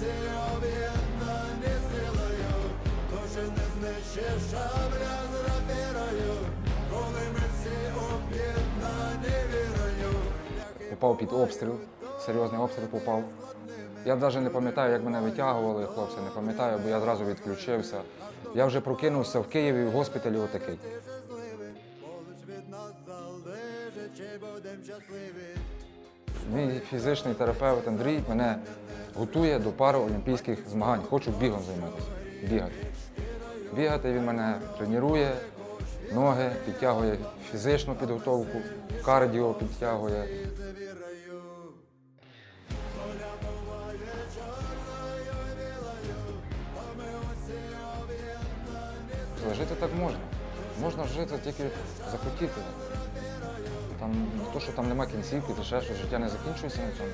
нація об'єднані силою, Тож не знищи шабля з рапірою, коли ми всі об'єднані вірою. Попав під обстріл, серйозний обстріл попав. Я навіть не пам'ятаю, як мене витягували, хлопці, не пам'ятаю, бо я зразу відключився. Я вже прокинувся в Києві в госпіталі отакий. Мій фізичний терапевт Андрій мене готує до параолімпійських змагань. Хочу бігом займатися, бігати. Бігати він мене тренує, ноги, підтягує фізичну підготовку, кардіо підтягує. Жити так можна. Можна жити тільки захотіти. Там то, що там нема кінцівки, чи ще щось, життя не закінчується на цьому.